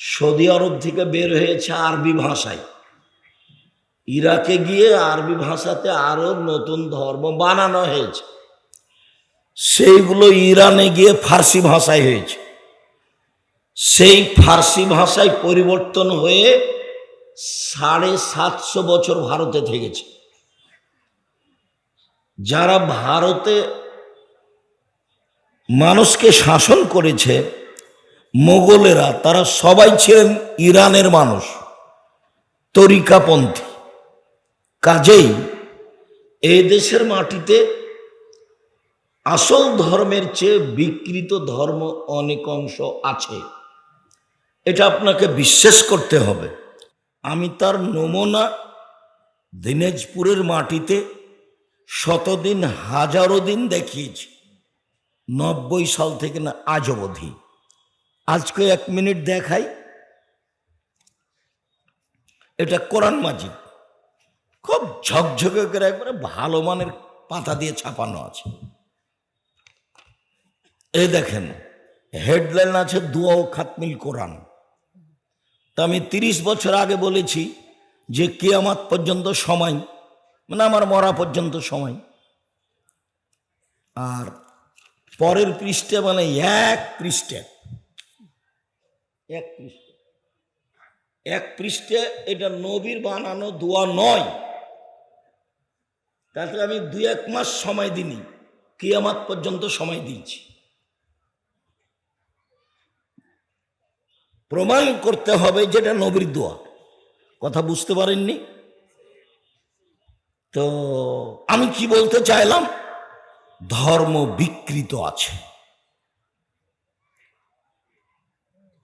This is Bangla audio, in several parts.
সৌদি আরব থেকে বের হয়েছে আরবি ভাষায়। ইরাকে গিয়ে আরবি ভাষাতে আরও নতুন ধর্ম বানানো হয়েছে। সেইগুলো ইরানে গিয়ে ফার্সি ভাষায় হয়েছে। সেই ফার্সি ভাষায় পরিবর্তন হয়ে সাড়ে সাতশো বছর ভারতে থেকেছে। যারা ভারতে মানুষকে শাসন করেছে মোগলেরা, তারা সবাই ছিলেন ইরানের মানুষ, তরিকাপন্থী। কাজেই এই দেশের মাটিতে আসল ধর্মের চেয়ে বিকৃত ধর্ম অনেক অংশ আছে। এটা আপনাকে বিশ্বাস করতে হবে। আমি তার নমুনা দিনাজপুরের মাটিতে শতদিন, হাজারো দিন দেখিয়েছি। নব্বই সাল থেকে না, আজ অবধি। আজকে এক মিনিট দেখাই। এটা কোরআন মাজিদ। খুব ঝকঝকে করে একবারে ভালো মানের পাতা দিয়ে ছাপানো আছে। এ দেখেন, হেডলাইন আছে দুয়া ও খাতমিল কোরআন। তা আমি তিরিশ বছর আগে বলেছি যে কিয়ামাত পর্যন্ত সময় মানে আমার মরা পর্যন্ত সময়। আর পরের পৃষ্ঠে মানে এক পৃষ্ঠে। এক পৃষ্ঠে। এক পৃষ্ঠে এটা নবীর বানানো দোয়া নয়। তাতে আমি দুই এক মাস সময় দিনি কিয়ামাত পর্যন্ত সময় দিয়েছি। প্রমাণ করতে হবে যেটা নবীর দোয়া। কথা বুঝতে পারেননি? তো আমি কি বলতে চাইলাম? ধর্ম বিকৃত আছে।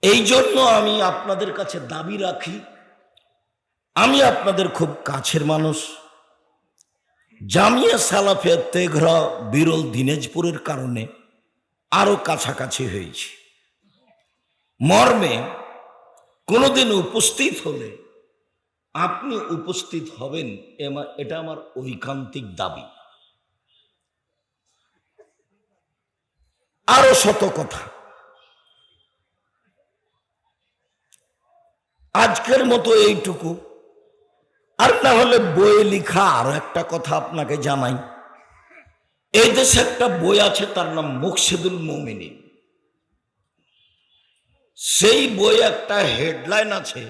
এই জন্য আমি আপনাদের কাছে দাবি রাখি, আমি আপনাদের খুব কাছের মানুষ। জামিয়া সালাফিয়া তেঘরা বিরল দিনাজপুরের কারণে আরও কাছাকাছি হয়েছে। মর্মে কোনোদিন উপস্থিত হলে আপনি উপস্থিত হবেন এটা আমার ঐকান্তিক দাবি। আরও শত কথা। আজকের মতো এইটুকু। আর না হলে বইয়ে লিখা আরও একটা কথা আপনাকে জানাই। এই দেশে একটা বই আছে, তার নাম মুকসিদুল মোমিনী সেই বই একটা হেডলাইন আছে।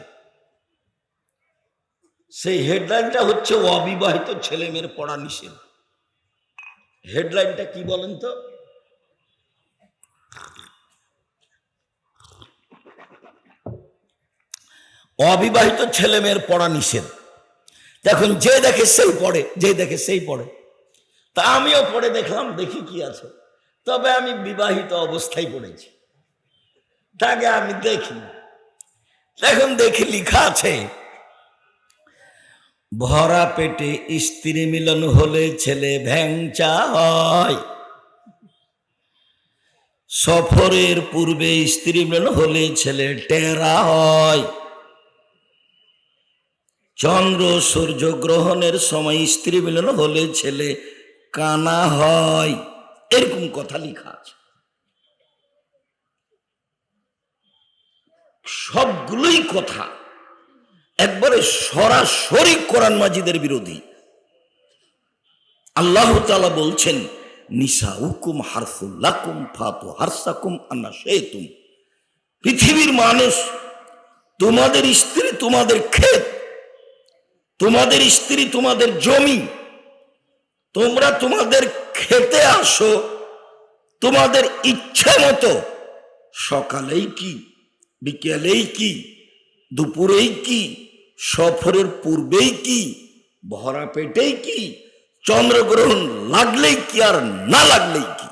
সেই হেডলাইনটা হচ্ছে অবিবাহিত ছেলে মেয়ের পড়া নিষেধ। হেডলাইনটা কি বলেন তো? অবিবাহিত ছেলে মেয়ের পড়া নিষেধ। এখন যে দেখে সেই পড়ে, যে দেখে সেই পড়ে। তা আমিও পড়ে দেখলাম, দেখি কি আছে। তবে আমি বিবাহিত অবস্থায় পড়েছি। তাকে আমি দেখি। এখন দেখি লিখা আছে, ভরা পেটে স্ত্রী মিলন হলে ছেলে ভ্যাংচা হয়। সফরের পূর্বে স্ত্রী মিলন হলে ছেলে টেরা হয়। চন্দ্র সূর্য গ্রহণের সময় স্ত্রী মিলন হলে ছেলে কানা হয়। এরকম কথা লেখা আছে। সবগুলোই কথা। একবারে সরাসরি কোরআন মাজিদের বিরোধী। আল্লাহ তাআলা বলছেন নিসা হুকুম হারফুল্লাকুম ফাতু হারসাকুম আন্না শেতুম পৃথিবীর মানুষ, তোমাদের স্ত্রী তোমাদের ক্ষেত তোমাদের স্ত্রী তোমাদের জমি, তোমরা তোমাদের খেতে আসো, তোমাদের ইচ্ছে মতো। সকালেই কি, বিকেলেই কি, দুপুরেই কি, সফরের পূর্বেই কি, ভরা পেটেই কি, চন্দ্রগ্রহণ লাগলেই কি আর না লাগলেই কি?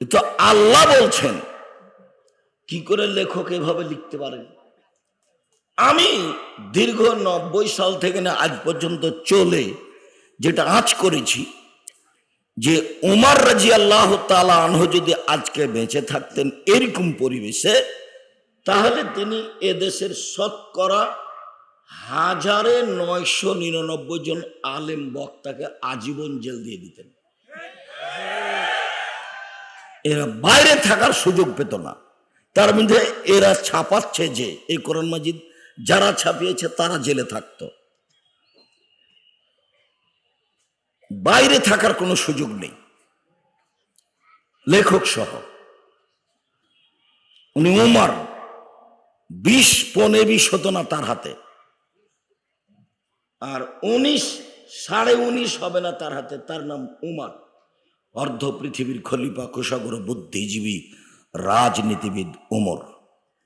তো আল্লাহ বলছেন, কি করে লেখক এভাবে লিখতে পারেন? আমি দীর্ঘ নব্বই সাল থেকে না আজ পর্যন্ত চলে যেটা আজ করেছি, যে উমার রাজি আল্লাহ তালা আনহ যদি আজকে বেঁচে থাকতেন এরকম পরিবেশে, তাহলে তিনি এদেশের শতকরা হাজারে নয়শো নিরানব্বই জন আলেম বক্তাকে আজীবন জেল দিয়ে দিতেন। এরা বাইরে থাকার সুযোগ পেত না। তার মধ্যে এরা ছাপাচ্ছে যে এই কোরআন মাজিদ যারা ছাপিয়েছে তারা জেলে থাকতো। বাইরে থাকার কোনো সুযোগ নেই। লেখক সহ। উনি উমার, বিশ পনে বিশ হতো না তার হাতে। আর উনিশ, সাড়ে উনিশ হবে না তার হাতে, তার নাম উমার। অর্ধ পৃথিবীর খলিফা, কোষাগর, বুদ্ধিজীবী, রাজনীতিবিদ উমর,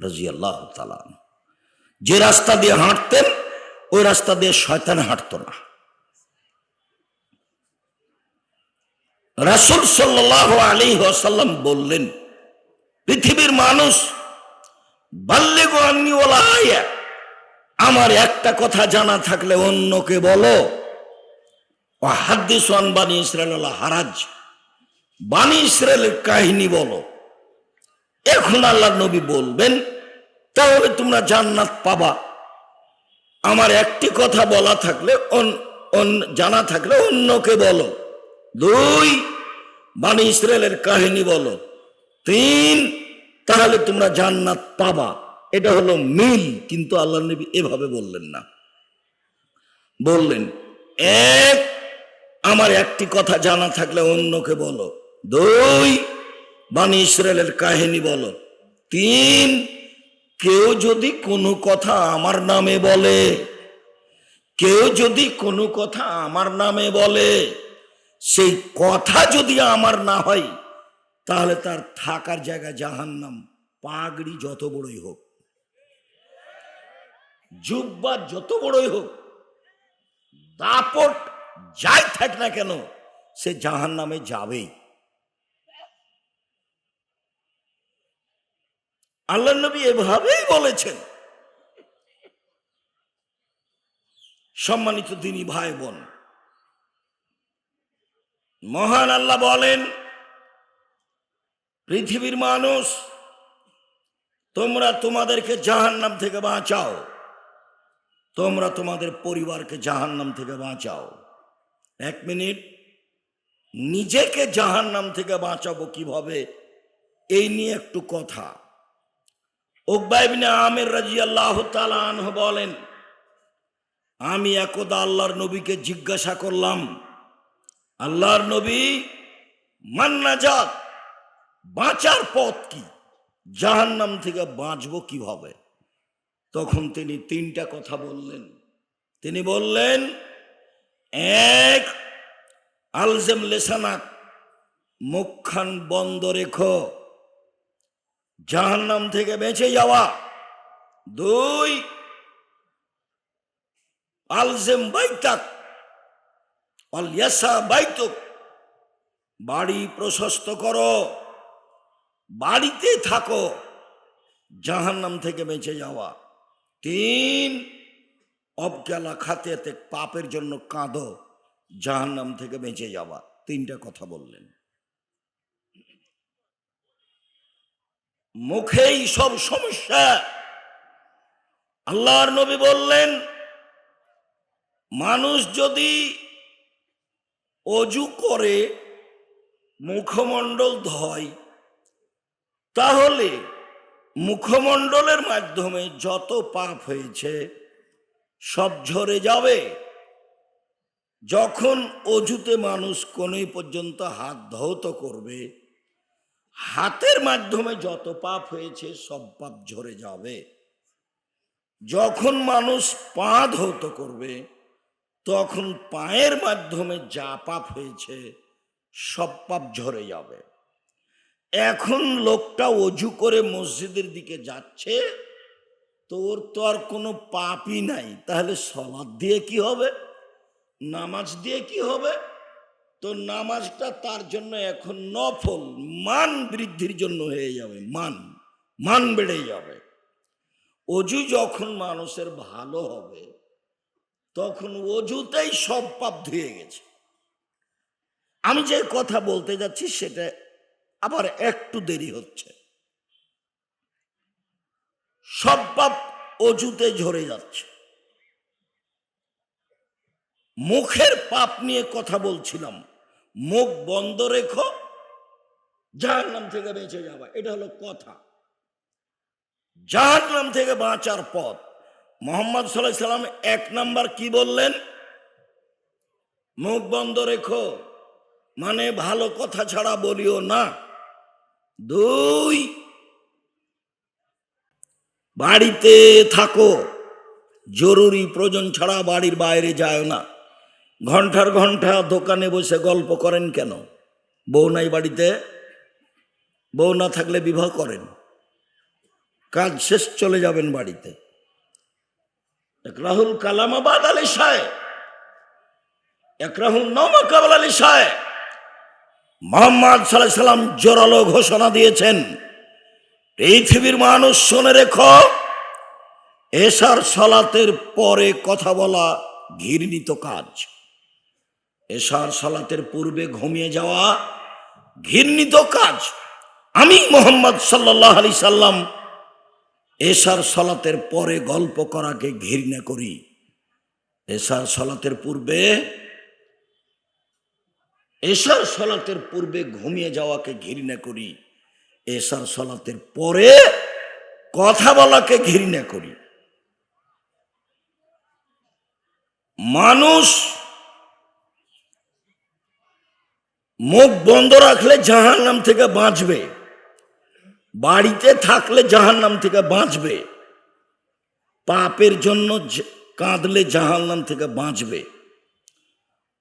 রাজিয়াল্লাহ তালান যে রাস্তা দিয়ে হাঁটতেন, ওই রাস্তা দিয়ে শয়তান হাঁটতো না। রাসুল সাল্লাহ আলী আসাল্লাম বললেন, পৃথিবীর মানুষ ওলা আয়া, আমার একটা কথা জানা থাকলে অন্যকে বলো। ও হাদ্দিস বানি ইসরায়েল হারাজ, বানি ইসরায়েলের কাহিনী বলো। এখন আল্লাহ নবী বলবেন তাহলে তোমরা জান্নাত পাবা। আমার একটি কথা বলা থাকলে জানা থাকলে অন্যকে বলো। দুই বাণী ইসরায়েলের কাহিনী বলো। তিন, তাহলে তোমরা জান্নাত পাবা। এটা হলো মিল, কিন্তু আল্লাহ নবী এভাবে বললেন না। বললেন, এক, আমার একটি কথা জানা থাকলে অন্যকে বলো। দুই বাণী ইসরায়েলের কাহিনী বলো। তিন কেউ যদি কোনো কথা আমার নামে বলে, কেউ যদি কোনো কথা আমার নামে বলে, সেই কথা যদি আমার না হয়, তাহলে তার থাকার জায়গা জাহান্নাম, পাগড়ি যত বড়ই হোক। জুব্বা যত বড়ই হোক, দাপট যাই থাক না কেন, সে জাহান নামে যাবেই। আল্লাহ নবী এভাবেই বলেছেন। সম্মানিত তিনি ভাই বোন, মহান আল্লাহ বলেন, পৃথিবীর মানুষ, তোমরা তোমাদেরকে জাহান্নাম থেকে বাঁচাও। তোমরা তোমাদের পরিবারকে জাহান্নাম থেকে বাঁচাও। এক মিনিট, নিজেকে জাহান্নাম থেকে বাঁচাবো কীভাবে? এই নিয়ে একটু কথা। ওকবাইবিনে আমের রাজি আল্লাহ আনহ বলেন, আমি একদা আল্লাহর নবীকে জিজ্ঞাসা করলাম, আল্লাহর নবী মান্নাজাত বাঁচার পথ কি? জাহান্নাম থেকে বাঁচবো কীভাবে? তখন তিনি তিনটা কথা বললেন। তিনি বললেন, এক, আলজেম লেসানাক, মুখখান বন্ধ রেখো। জাহান্নাম থেকে বেঁচে যাওয়া। দুই আলজেম বাইতাক অল ইয়াসা বাইতুক। বাড়ি প্রশস্ত করো, বাড়িতে থাকো, জাহান্নাম থেকে বেঁচে যাওয়া। তিন অবকেলা খাতে পাপের জন্য কাঁদো, জাহান্নাম থেকে বেঁচে যাওয়া। তিনটা কথা বললেন। মুখেই সব সমস্যা। আল্লাহর নবী বললেন, মানুষ যদি অজু করে, মুখমণ্ডল ধয়, তাহলে মুখমণ্ডলের মাধ্যমে যত পাপ হয়েছে, সব ঝরে যাবে। যখন অজুতে মানুষ কোনই পর্যন্ত হাত ধৌত করবে হাতের মাধ্যমে যত পাপ হয়েছে, সব পাপ ঝরে যাবে। যখন মানুষ পা ধৌত করবে, তখন পায়ের মাধ্যমে যা পাপ হয়েছে, সব পাপ ঝরে যাবে। এখন লোকটা অজু করে মসজিদের দিকে যাচ্ছে তোর তো আর কোনো পাপই নাই। তাহলে সলাদ দিয়ে কি হবে? নামাজ দিয়ে কি হবে? তো নামাজটা তার জন্য এখন নফল, মান বৃদ্ধির জন্য হয়ে যাবে, মান মান বেড়ে যাবে। অজু যখন মানুষের ভালো হবে, তখন অজুতেই সব পাপ ধুয়ে গেছে। আমি যে কথা বলতে যাচ্ছি সেটা আবার একটু দেরি হচ্ছে। সব পাপ অজুতে ঝরে যাচ্ছে। মুখের পাপ নিয়ে কথা বলছিলাম মুখ বন্ধ রেখো, যার নাম থেকে বেঁচে যাবা। এটা হলো কথা। যার নাম থেকে বাঁচার পথ। মোহাম্মদ সাল্লাহ সাল্লাম এক নাম্বার কি বললেন? মুখ বন্ধ রেখো মানে ভালো কথা ছাড়া বলিও না। দুই, বাড়িতে থাকো। জরুরি প্রয়োজন ছাড়া বাড়ির বাইরে যায় না। ঘণ্টার ঘণ্টা দোকানে বসে গল্প করেন কেন? বউ নাই বাড়িতে, বউ না থাকলে বিবাহ করেন। কাজ শেষ চলে যাবেন বাড়িতে। এক রাহুল কালামাবাদ আলী সাহেব এক রাহুল নমা কাবাল আলী সাহেব মোহাম্মদ সাল্লাহ সাল্লাম জোরালো ঘোষণা দিয়েছেন, পৃথিবীর মানুষ শুনে রেখো, এশার সলাতের পরে কথা বলা ঘৃণিত কাজ। এশার সলাতের পূর্বে ঘুমিয়ে যাওয়া ঘৃণিত কাজ। আমি মোহাম্মদ সাল্লাহ আলি সাল্লাম এশার সলাতের পরে গল্প করাকে ঘৃণা করি। এশার সলাতের পূর্বে, এশার সলাতের পূর্বে ঘুমিয়ে যাওয়াকে ঘৃণা করি। এশার সলাতের পরে কথা বলাকে ঘৃণা করি। মানুষ মুখ বন্ধ রাখলে জাহান নাম থেকে বাঁচবে। বাড়িতে থাকলে জাহান নাম থেকে বাঁচবে। পাপের জন্য কাঁদলে জাহান নাম থেকে বাঁচবে।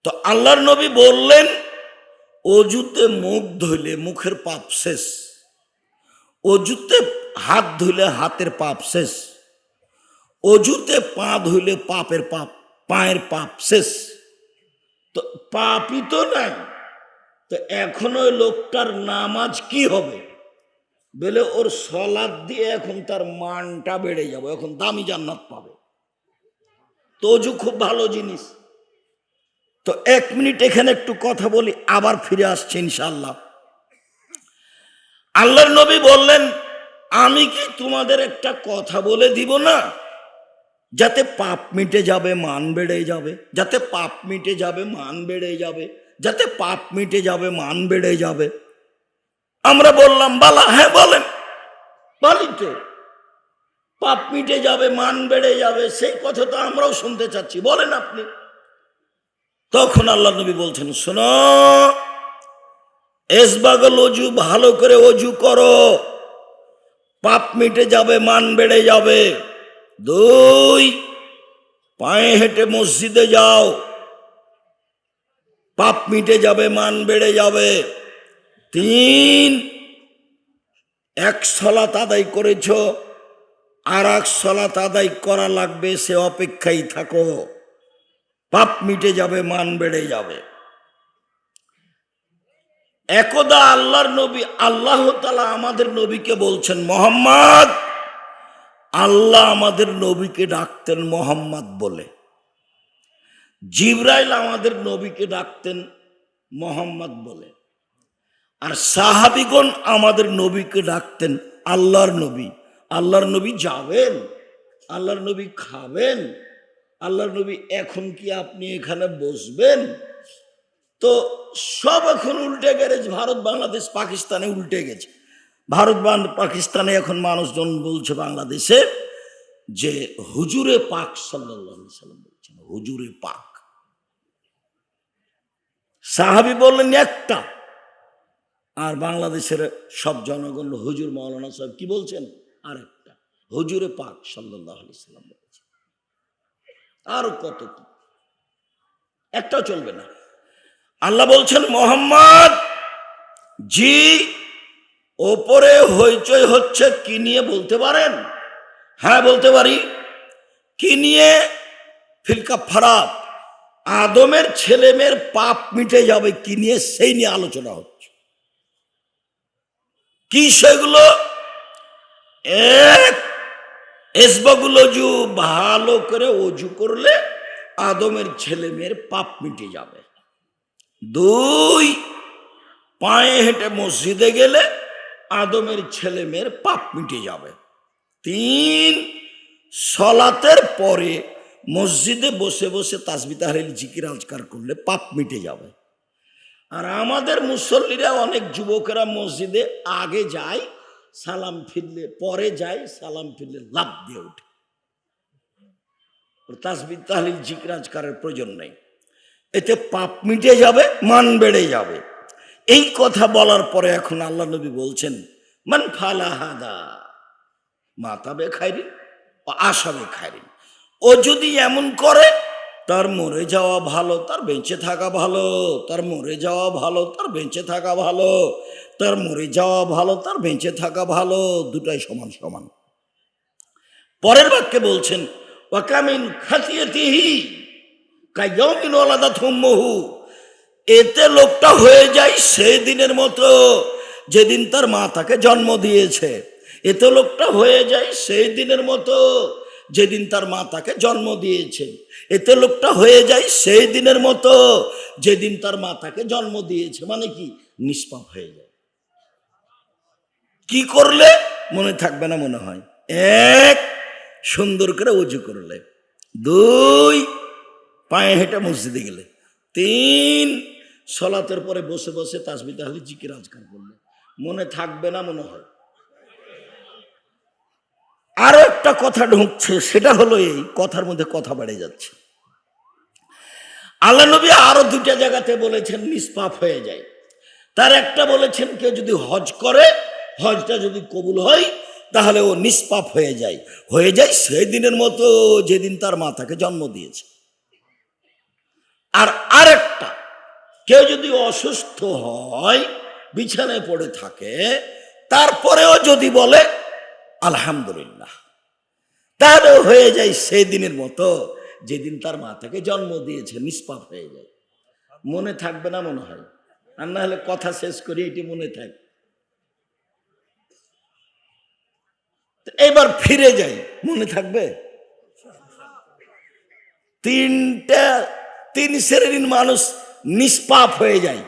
তো আল্লাহর নবী বললেন, অজুতে মুখ ধুইলে মুখের পাপ শেষ। অজুতে হাত ধুইলে হাতের পাপ শেষ। অজুতে পা ধুইলে পাপের পাপ, পায়ের পাপ শেষ। তো পাপই তো নাই। তো এখন ওই লোকটার নামাজ কি হবে? বলে ওর সলাদ দিয়ে এখন তার মানটা বেড়ে যাবে, এখন দামি জান্নাত পাবে। তো অজু খুব ভালো জিনিস। তো এক মিনিট এখানে একটু কথা বলি, আবার ফিরে আসছে ইনশাল্লাহ আল্লাহর নবী বললেন, আমি কি তোমাদের একটা কথা বলে দিব না? যাতে পাপ মিটে যাবে, মান বেড়ে যাবে। যাতে পাপ মিটে যাবে, মান বেড়ে যাবে। যাতে পাপ মিটে যাবে, মান বেড়ে যাবে। আমরা বললাম, বালা হ্যাঁ বলেন। বলি তো। পাপ মিটে যাবে, মান বেড়ে যাবে, সেই কথা তো আমরাও শুনতে চাচ্ছি। বলেন আপনি। তখন আল্লাহ নবী বলছেন, শোনো, এসবাগল অজু, ভালো করে অজু করো। পাপ মিটে যাবে, মান বেড়ে যাবে। দুই, পায়ে হেঁটে মসজিদে যাও। পাপ মিটে যাবে, মান বেড়ে যাবে। তিন, এক সলাত আদায় করেছ, আর এক সলাত আদায় করা লাগবে, সে অপেক্ষায় থাকো। পাপ মিটে যাবে, মান বেড়ে যাবে। একদা আল্লাহর নবী, আল্লাহ তালা আমাদের নবীকে বলছেন, মোহাম্মদ আল্লাহ আমাদের নবীকে ডাকতেন মোহাম্মদ বলে। জিব্রাইল আমাদের নবীকে ডাকতেন মোহাম্মদ বলে। আর সাহাবিগণ আমাদের নবীকে ডাকতেন আল্লাহর নবী। আল্লাহর নবী যাবেন, আল্লাহর নবী খাবেন, আল্লাহর নবী এখন কি আপনি এখানে বসবেন? তো সব এখন উল্টে গেছে, ভারত, বাংলাদেশ, পাকিস্তানে উল্টে গেছে। ভারত পাকিস্তানে এখন মানুষজন বলছে বাংলাদেশে যে হুজুরে পাক সাল্লাম বলছেন, হুজুরে পাক। সাহাবি বললেন, একটা। আর বাংলাদেশের সব জনগণ, হুজুর মৌলানা সাহেব কি বলছেন? আর একটা হুজুরে পাক সাল্লাম বলছেন। আরও কত কি? একটাও চলবে না। আল্লাহ বলছেন, মোহাম্মদ, জি ওপরে হইচই হচ্ছে, কি নিয়ে বলতে পারেন? হ্যাঁ বলতে পারি। কি নিয়ে? ফিলকা ফারাত আদমের ছেলে মেয়ের পাপ মিটে যাবে, কি নিয়ে? সেই নিয়ে আলোচনা হচ্ছে। কি সেগুলো? এক, এসবাগুলো ভালো করে অজু করলে আদমের ছেলে মেয়ের পাপ মিটে যাবে। দুই, পায়ে হেঁটে মসজিদে গেলে আদমের ছেলে মেয়ের পাপ মিটে যাবে। তিন, সলাতের পরে মসজিদে বসে বসে তাসবি জিকির, আজকার করলে পাপ মিটে যাবে। আর আমাদের মুসল্লিরা, অনেক যুবকেরা মসজিদে আগে যায়, সালাম ফিরলে, পরে যায়, সালাম ফিরলে লাভ দিয়ে ওঠে। ওর তাসবির তাহলিল জিকরাজকারের প্রয়োজন নেই। এতে পাপ মিটে যাবে, মান বেড়ে যাবে। এই কথা বলার পরে এখন আল্লাহ নবী বলছেন, মান ফালাহাদা মাতাবে খাইরি ও আসাবে খাইরি ও যদি এমন করে, তার মরে যাওয়া ভালো, তার বেঁচে থাকা ভালো, তার মরে যাওয়া ভালো, তার বেঁচে থাকা ভালো, তার মরে যাওয়া ভালো, তার বেঁচে থাকা ভালো, দুটাই সমান সমান। পরের বাক্যে বলছেন ওয়াকামিন খাতিয়াতিহি কাইয়মিন ওলাদা থুম্মহু এতে লোকটা হয়ে যায় সেই দিনের মতো যেদিন তার মা তাকে জন্ম দিয়েছে। এতে লোকটা হয়ে যায় সেই দিনের মতো যেদিন তার মা তাকে জন্ম দিয়েছে। এতে লোকটা হয়ে যায় সেই দিনের মতো যেদিন তার মা তাকে জন্ম দিয়েছে। মানে কি? নিষ্পাপ হয়ে যায়। কি করলে? মনে থাকবে না মনে হয়। এক, সুন্দর করে উজু করলে। দুই, পায়ে হেঁটে মসজিদে গেলে। তিন সলাতের পরে বসে বসে তাসবি তাহলে জিকির আজকার করলে। মনে থাকবে না, মনে হয়। আরও একটা কথা ঢুকছে, সেটা হলো এই কথার মধ্যে কথা বেড়ে যাচ্ছে। আল্লাহ নবী আরও দুটা জায়গাতে বলেছেন, নিষ্পাপ হয়ে যায়। তার একটা বলেছেন, কেউ যদি হজ করে, হজটা যদি কবুল হয়, তাহলে ও নিষ্পাপ হয়ে যায়। হয়ে যায় সেই দিনের মতো যেদিন তার মাতাকে জন্ম দিয়েছে। আর আরেকটা, কেউ যদি অসুস্থ হয়, বিছানায় পড়ে থাকে, তারপরেও যদি বলে, আলহামদুলিল্লাহ। তারও হয়ে যায় সেই দিনের মতো, যেদিন তার মা তাকে জন্ম দিয়েছে, নিষ্পাপ হয়ে যায়। মনে থাকবে না মনে হয়। আর না হলে কথা শেষ করি, এটি মনে থাক। এবার ফিরে যাই। মনে থাকবে? তিনটা তিন শ্রেণির মানুষ নিষ্পাপ হয়ে যায়।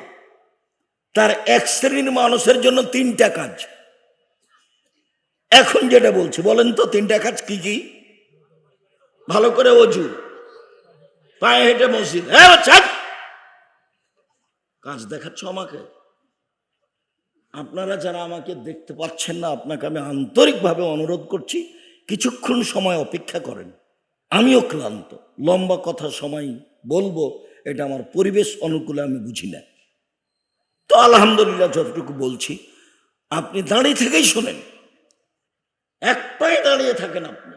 তার এক শ্রেণির মানুষের জন্য তিনটা কাজ। এখন যেটা বলছি, বলেন তো তিনটা কাজ কি কি? ভালো করে অজু। পায়ে হেঁটে মসজিদ। হ্যাঁ কাজ দেখাচ্ছ আমাকে? আপনারা যারা আমাকে দেখতে পাচ্ছেন না, আপনাকে আমি আন্তরিকভাবে অনুরোধ করছি, কিছুক্ষণ সময় অপেক্ষা করেন। আমিও ক্লান্ত। লম্বা কথা, সময় বলব, এটা আমার পরিবেশ অনুকূলে আমি বুঝি না। তো আলহামদুলিল্লাহ যতটুকু বলছি, আপনি দাঁড়িয়ে থেকেই শোনেন। এক পায়ে দাঁড়িয়ে থাকেন আপনি।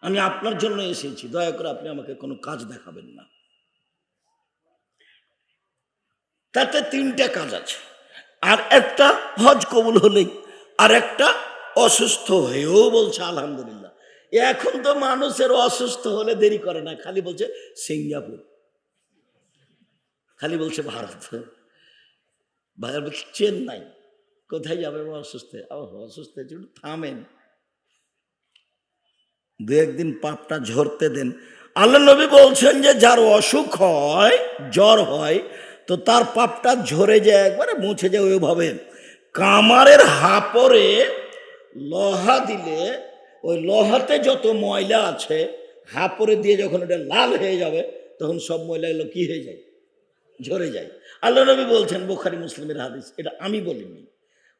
আমি আপনার জন্য এসেছি, দয়া করে আপনি আমাকে কোনো কাজ দেখাবেন না। তাতে তিনটা কাজ আছে। আর একটা হজ কবুল হলেই, আর একটা অসুস্থ হয়েও বলছে আলহামদুলিল্লাহ। এখন তো মানুষের অসুস্থ হলে দেরি করে না, খালি বলছে সিঙ্গাপুর। খালি বলছে ভারত। ভাইয়া বলছে চেন্নাই। কোথায় যাবে? অসুস্থ। অসুস্থ হয়েছে থামেন। দু একদিন পাপটা ঝরতে দেন। আল্লাহ নবী বলছেন যে, যার অসুখ হয়, জ্বর হয়, তো তার পাপটা ঝরে যায় একবারে, মুছে যায় ওইভাবে। কামারের হাপরে লোহা দিলে ওই লোহাতে যত ময়লা আছে হাপরে দিয়ে যখন ওটা লাল হয়ে যাবে, তখন সব ময়লা এগুলো কি হয়ে যায়? ঝরে যায়। আল্লাহ নবী বলছেন, বোখারি মুসলিমের হাদিস, এটা আমি বলিনি।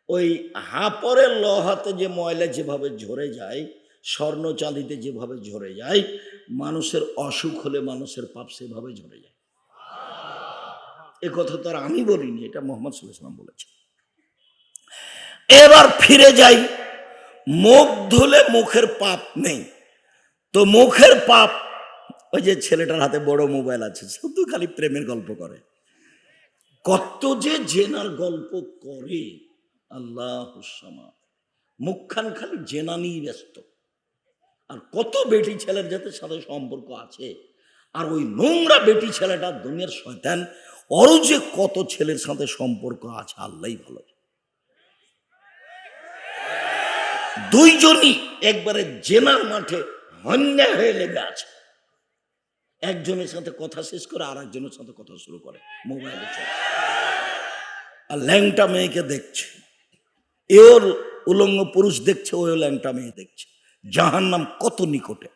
ওই হাপরের লোহাতে যে ময়লা যেভাবে ঝরে যায়, স্বর্ণ চাঁদিতে যেভাবে ঝরে যায়, মানুষের অসুখ হলে মানুষের পাপ সেভাবে ঝরে যায়। এ কথা তো আর আমি বলিনি, এটা মোহাম্মদ সাল্লাম বলেছে এবার ফিরে যাই মুখ ধুলে মুখের পাপ নেই। তো মুখের পাপ, ওই যে ছেলেটার হাতে বড় মোবাইল আছে শুধু খালি প্রেমের গল্প করে। কত যে জেনার গল্প করে, আল্লাহ মুখখান খালি জেনা নিয়ে ব্যস্ত। আর কত বেটি ছেলের যাতে সাথে সম্পর্ক আছে। আর ওই নোংরা বেটি ছেলেটা দুনিয়ার শয়তান, ওরও যে কত ছেলের সাথে সম্পর্ক আছে আল্লাহ ভালো দুইজনই একবারে জেনার মাঠে হন্যা হয়ে লেগে আছে। একজনের সাথে কথা শেষ করে আর একজনের সাথে কথা শুরু করে মোবাইলে আর ল্যাংটা মেয়েকে দেখছে। এর উলঙ্গ পুরুষ দেখছে ওই ল্যাংটা মেয়ে দেখছে। জাহান নাম কত নিকটে।